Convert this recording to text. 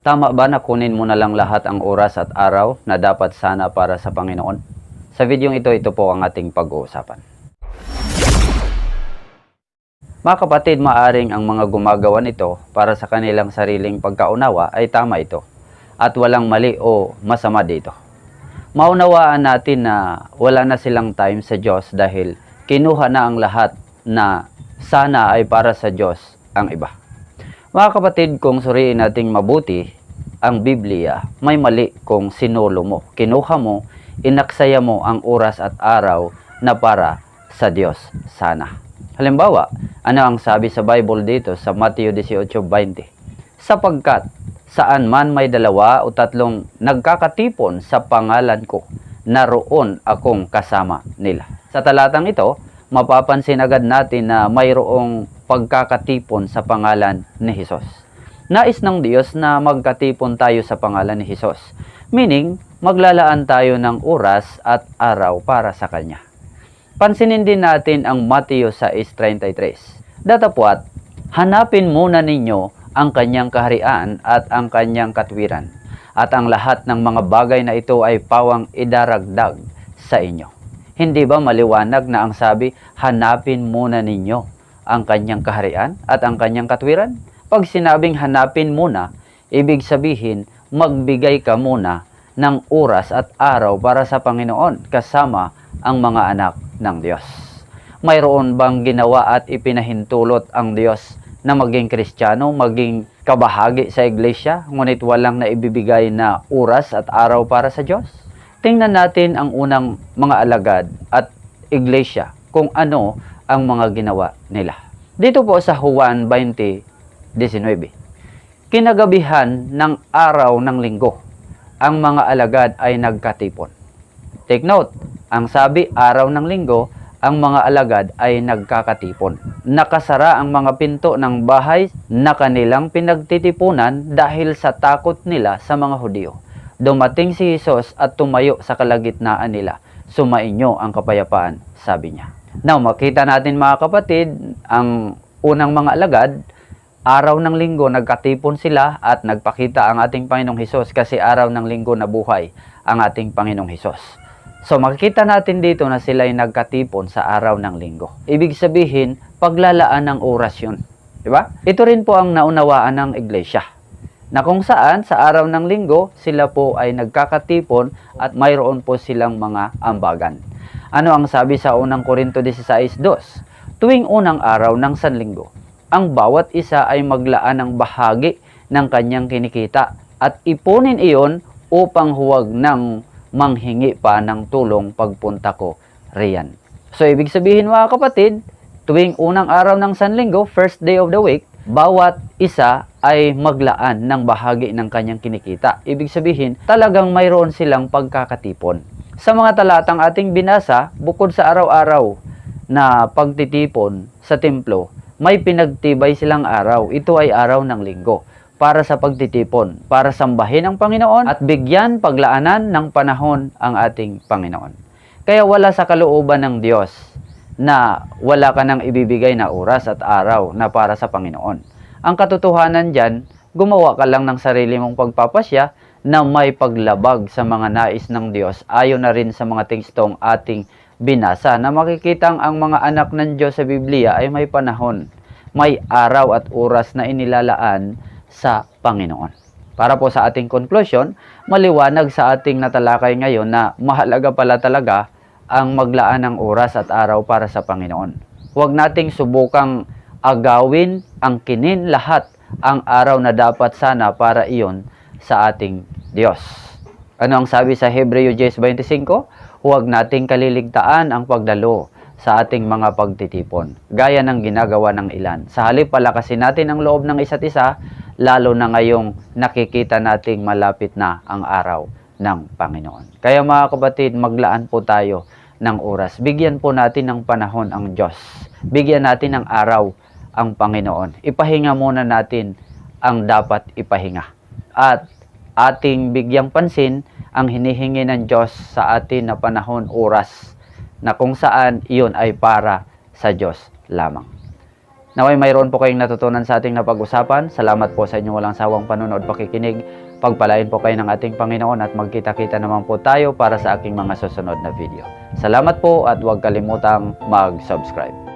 Tama ba na kunin mo na lang lahat ang oras at araw na dapat sana para sa Panginoon? Sa videong ito, ito po ang ating pag-uusapan. Mga kapatid, maaring ang mga gumagawa nito para sa kanilang sariling pagkaunawa ay tama ito at walang mali o masama dito. Maunawaan natin na wala na silang time sa Diyos dahil kinuha na ang lahat na sana ay para sa Diyos ang iba. Mga kapatid, kung suriin nating mabuti, ang Biblia, may mali kung sinulo mo. Kinuha mo, inaksaya mo ang oras at araw na para sa Diyos sana. Halimbawa, ano ang sabi sa Bible dito sa Matthew 18.20? Sapagkat saan man may dalawa o tatlong nagkakatipon sa pangalan ko, naroon akong kasama nila. Sa talatang ito, mapapansin agad natin na mayroong pagkakatipon sa pangalan ni Hesus. Nais ng Diyos na magkatipon tayo sa pangalan ni Hesus. Meaning, maglalaan tayo ng oras at araw para sa Kanya. Pansinin din natin ang Mateo 6.33. Datapwat, hanapin muna ninyo ang kanyang kaharian at ang kanyang katwiran. At ang lahat ng mga bagay na ito ay pawang idaragdag sa inyo. Hindi ba maliwanag na ang sabi, hanapin muna ninyo ang kanyang kaharian at ang kanyang katwiran? Pag sinabing hanapin muna, ibig sabihin, magbigay ka muna ng oras at araw para sa Panginoon kasama ang mga anak ng Diyos. Mayroon bang ginawa at ipinahintulot ang Diyos na maging Kristiyano, maging kabahagi sa iglesia, ngunit walang naibibigay na oras at araw para sa Diyos? Tingnan natin ang unang mga alagad at iglesia kung ano ang mga ginawa nila. Dito po sa Juan 20:19. Kinagabihan ng araw ng linggo, ang mga alagad ay nagkatipon. Take note, ang sabi araw ng linggo, ang mga alagad ay nagkakatipon. Nakasara ang mga pinto ng bahay na kanilang pinagtitipunan dahil sa takot nila sa mga Hudyo. Dumating si Jesus at tumayo sa kalagitnaan nila. Sumainyo ang kapayapaan, sabi niya. Now, makita natin mga kapatid, ang unang mga alagad, araw ng linggo nagkatipon sila at nagpakita ang ating Panginoong Hesus kasi araw ng linggo na buhay ang ating Panginoong Hesus. So makikita natin dito na sila ay nagkatipon sa araw ng linggo. Ibig sabihin, paglalaan ng oras yun. Di ba? Ito rin po ang naunawaan ng iglesia. Na kung saan sa araw ng linggo, sila po ay nagkakatipon at mayroon po silang mga ambagan. Ano ang sabi sa unang Korinto 16.2? Tuwing unang araw ng Sanlinggo, ang bawat isa ay maglaan ng bahagi ng kanyang kinikita at ipunin iyon upang huwag nang manghingi pa ng tulong pagpunta ko riyan. So ibig sabihin mga kapatid, tuwing unang araw ng Sanlinggo, first day of the week, bawat isa ay maglaan ng bahagi ng kanyang kinikita. Ibig sabihin, talagang mayroon silang pagkakatipon. Sa mga talatang ating binasa, bukod sa araw-araw na pagtitipon sa templo, may pinagtibay silang araw. Ito ay araw ng linggo para sa pagtitipon, para sambahin ang Panginoon at bigyan paglaanan ng panahon ang ating Panginoon. Kaya wala sa kalooban ng Diyos na wala ka nang ibibigay na oras at araw na para sa Panginoon. Ang katotohanan dyan, gumawa ka lang ng sarili mong pagpapasya na may paglabag sa mga nais ng Diyos ayon na rin sa mga tekstong ating binasa na makikitang ang mga anak ng Diyos sa Biblia ay may panahon, may araw at oras na inilalaan sa Panginoon. Para po sa ating conclusion, maliwanag sa ating natalakay ngayon na mahalaga pala talaga ang maglaan ng oras at araw para sa Panginoon. Huwag nating subukang agawin ang kinin lahat ang araw na dapat sana para iyon sa ating Diyos. Ano ang sabi sa Hebreo 10.25? Huwag nating kaliligtaan ang pagdalo sa ating mga pagtitipon, gaya ng ginagawa ng ilan. Sa halip palakasin natin ang loob ng isa't isa, lalo na ngayong nakikita nating malapit na ang araw ng Panginoon. Kaya mga kapatid, maglaan po tayo ng oras. Bigyan po natin ng panahon ang Diyos. Bigyan natin ng araw ang Panginoon. Ipahinga muna natin ang dapat ipahinga. At ating bigyang pansin ang hinihingi ng Diyos sa atin na panahon, oras, na kung saan iyon ay para sa Diyos lamang. Naway mayroon po kayong natutunan sa ating napag-usapan. Salamat po sa inyong walang sawang panonood pakikinig. Pagpalain po kayo ng ating Panginoon at magkita-kita naman po tayo para sa aking mga susunod na video. Salamat po at huwag kalimutang mag-subscribe.